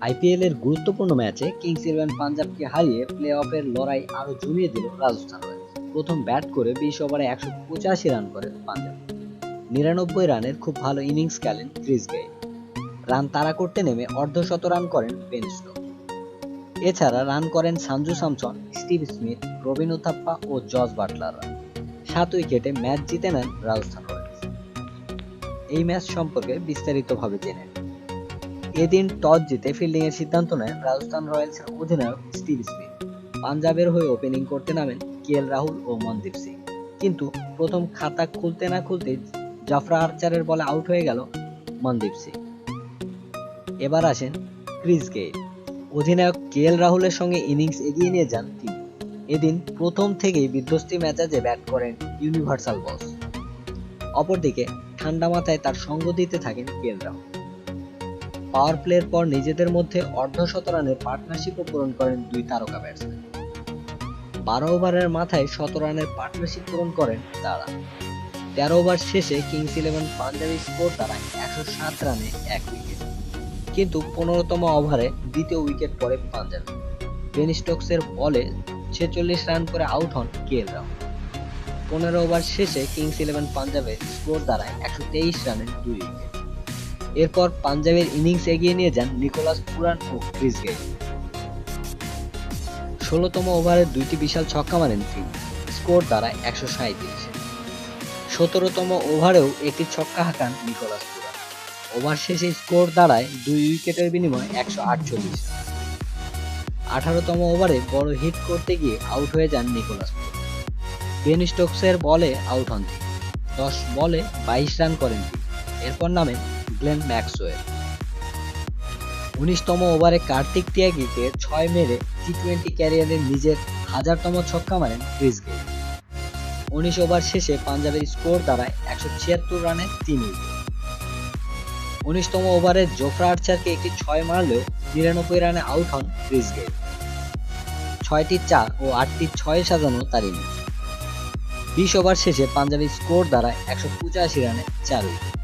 IPL এর গুরুত্বপূর্ণ ম্যাচে কিংস ইলেভেন পাঞ্জাবকে হারিয়ে প্লে অফের লড়াই আরও জমিয়ে দিল রাজস্থান প্রথম ব্যাট করে বিশ ওভারে একশো পঁচাশি রান করে পাঞ্জাব। নিরানব্বই রানের খুব ভালো ইনিংস খেলেন ক্রিস গেইল। রান তাড়া করতে নেমে অর্ধশত রান করেন বেন এছাড়া রান করেন সঞ্জু স্যামসন স্টিভ স্মিথ, রবিন উথাপ্পা ও জস বাটলাররা সাত উইকেটে ম্যাচ জিতে নেন রাজস্থান রয়্যালস। এই ম্যাচ সম্পর্কে বিস্তারিতভাবে জেনে। এদিন টস জিতে ফিল্ডিং এর সিদ্ধান্ত নেন রাজস্থান রয়্যালসের অধিনায়ক স্টিভ স্মিথ। পাঞ্জাবের হয়ে ওপেনিং করতে নামেন কেএল রাহুল ও মনদীপ সিং। কিন্তু প্রথম খাতা খুলতে না খুলতে জাফরা আর্চারের বলে আউট হয়ে গেল মনদীপ সিং। এবার আসেন ক্রিস গেইল অধিনায়ক কেএল রাহুলের সঙ্গে ইনিংস এগিয়ে নিয়ে যান তিনি। এদিন প্রথম থেকেই বিধ্বস্তি ম্যাচে ব্যাট করেন ইউনিভার্সাল বস অপরদিকে ঠান্ডা মাথায় তার সঙ্গ দিতে থাকেন কেএল রাহুল। পাওয়ার প্লের পর নিজেদের মধ্যে অর্ধশত রানের পার্টনারশিপও পূরণ করেন দুই তারকা ব্যাটসম্যান। বারো ওভারের মাথায় শত রানের পার্টনারশিপ পূরণ করেন তারা। তেরো ওভার শেষে কিংস ইলেভেন পাঞ্জাবি স্কোর দাঁড়ায় একশো সাত রানে এক উইকেট। কিন্তু পনেরোতম ওভারে দ্বিতীয় উইকেট পড়ে পাঞ্জাবি। বেন স্টোকসের বলে ছেচল্লিশ রান করে আউট হন কেএল রাহুল। পনেরো ওভার শেষে কিংস ইলেভেন পাঞ্জাবের স্কোর দাঁড়ায় একশো তেইশ রানের দুই উইকেট। এরপর পাঞ্জাবের ইনিংস এগিয়ে নিয়ে যান নিকোলাস পুরান ও ক্রিস গেইল। ষোলোতম ওভারে দুইটি বিশাল ছক্কা মারেন তিনি, স্কোর দাঁড়ায় একশো সাঁত্রিশ সতেরোতম ওভারেও একটি ছক্কা হাঁকান নিকোলাস পুরান। ওভার শেষে স্কোর দাঁড়ায় দুই উইকেটের বিনিময়ে একশো আটচল্লিশ। আঠারোতম ওভারে বড় হিট করতে গিয়ে আউট হয়ে যান নিকোলাস পুরান। বেন স্টোকসের বলে আউট হন দশ বলে বাইশ রান করেন এরপর নামেন গ্লেন ম্যাক্সওয়েল। উনিশতম ওভারে কার্তিক তিয়াগিকে ছয় মেরে টি টোয়েন্টি ক্যারিয়ারের নিজের হাজারতম ছক্কা মারেন ক্রিস গেইল। উনিশ ওভার শেষে পাঞ্জাবের স্কোর দাঁড়ায় একশো ছিয়াত্তর রানে তিন উইকেট। উনিশতম ওভারে জোফরা আর্চারকে একটি ছয় মারলেও নিরানব্বই রানে আউট হন ক্রিস গেইল। ছয়টি চার ও আটটি ছয় সাজানো তার ইনিংস। বিশ ওভার শেষে পাঞ্জাবের স্কোর দাঁড়ায় একশো পঁচাশি রানে চার উইকেট।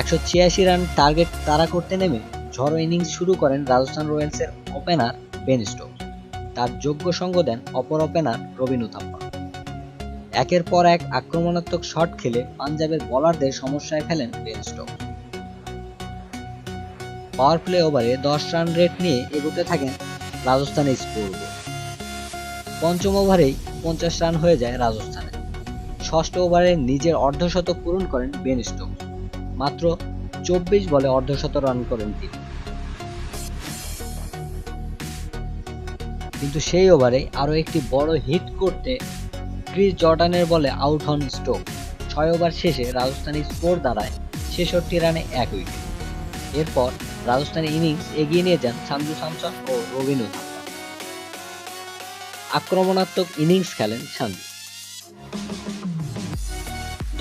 একশো ছিয়াশি রান টার্গেট তাড়া করতে নেমে ঝড়ো ইনিংস শুরু করেন রাজস্থান রয়্যালসের ওপেনার বেন স্টোকস। তার যোগ্য সঙ্গ দেন অপর ওপেনার রবিন উথাপ্পা একের পর এক আক্রমণাত্মক শট খেলে পাঞ্জাবের বোলারদের সমস্যায় ফেলেন বেন স্টোকস। পাওয়ার প্লে ওভারে দশ রান রেট নিয়ে এগোতে থাকেন রাজস্থানের স্কোর পঞ্চম ওভারেই পঞ্চাশ রান হয়ে যায় রাজস্থানে। ষষ্ঠ ওভারে নিজের অর্ধশতক পূরণ করেন বেন স্টোকস। মাত্র চব্বিশ বলে অর্ধশত রান করেন তিনি। কিন্তু সেই ওভারে আরও একটি বড় হিট করতে ক্রিস জর্ডানের বলে আউট হন স্টোক ছয় ওভার শেষে রাজস্থানী স্কোর দাঁড়ায় ছেষট্টি রানে এক উইকেট এরপর রাজস্থানী ইনিংস এগিয়ে নিয়ে যান সাঞ্জু স্যামসন ও রবিন আক্রমণাত্মক ইনিংস খেলেন সাঞ্জু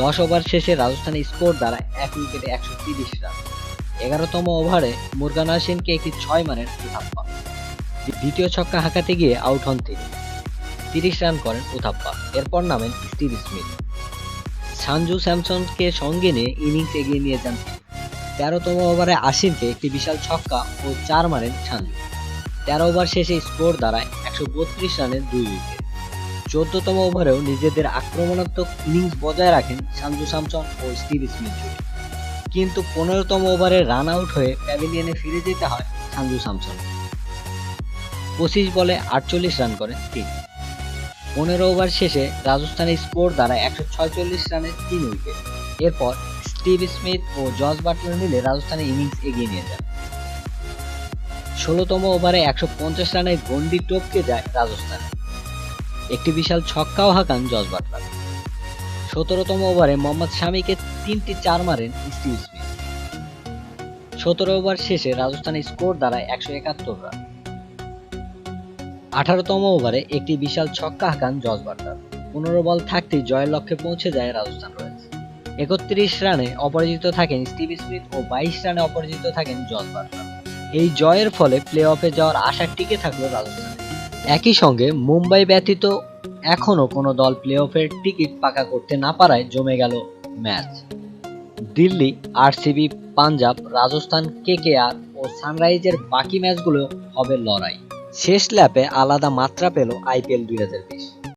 দশ ওভার শেষে রাজস্থান স্কোর দাঁড়ায় এক উইকেটে একশো তিরিশ রান। এগারোতম ওভারে মুরগান হাসিনকে একটি ছয় মানের উথাপ্পা দ্বিতীয় ছক্কা হাঁকাতে গিয়ে আউট হন তিনি। তিরিশ রান করেন উথাপ্পা এরপর নামেন স্টিভ স্মিথ। সানজু স্যামসনকে সঙ্গে নিয়ে ইনিংস এগিয়ে নিয়ে যান তেরোতম ওভারে আশিনকে একটি বিশাল ছক্কা ও চার মারেন সানজু তেরো ওভার শেষে স্কোর দাঁড়ায় একশো বত্রিশ রানের দুই উইকেট। চোদ্দতম ওভারেও নিজেদের আক্রমণাত্মক ইনিংস বজায় রাখেন সাঞ্জু স্যামসন ও স্টিভ স্মিথ। জুটি কিন্তু পনেরোতম ওভারে রান আউট হয়ে প্যাভিলিয়নে ফিরে যেতে হয় সাঞ্জু স্যামসন। পঁচিশ বলে আটচল্লিশ রান করেন তিনি। পনেরো ওভার শেষে রাজস্থানের স্কোর দ্বারা একশো ছয়চল্লিশ রানের তিন উইকেট। এরপর স্টিভ স্মিথ ও জর্জ বাটলার মিলে রাজস্থানের ইনিংস এগিয়ে নিয়ে যান। ষোলোতম ওভারে একশো পঞ্চাশ রানের গন্ডি টপকে যায় রাজস্থানে। একটি বিশাল ছক্কাও হাঁকান জস বাটলার। সতেরোতম ওভারে মোহাম্মদ শামিকে তিনটি চার মারেন স্টিভ স্মিথ। সতেরো ওভার শেষে রাজস্থানের স্কোর দাঁড়ায় একশো একাত্তর রান। আঠারোতম ওভারে একটি বিশাল ছক্কা হাঁকান জস বাটলার। পনেরো বল থাকতেই জয়ের লক্ষ্যে পৌঁছে যায় রাজস্থান রয়্যালস। একত্রিশ রানে অপরাজিত থাকেন স্টিভ স্মিথ ও বাইশ রানে অপরাজিত থাকেন জস বাটলার। এই জয়ের ফলে প্লে অফে যাওয়ার আশা টিকে থাকল রাজস্থান। একই সঙ্গে মুম্বাই ব্যতীত এখনও কোনো দল প্লে অফের টিকিট পাকা করতে না পারায় জমে গেল match. Delhi, RCB, Punjab, Rajasthan, KKR ও সানরাইজের বাকি ম্যাচগুলো হবে লড়াই। শেষ ল্যাপে আলাদা মাত্রা পেল আইপিএল দুই হাজার বিশ।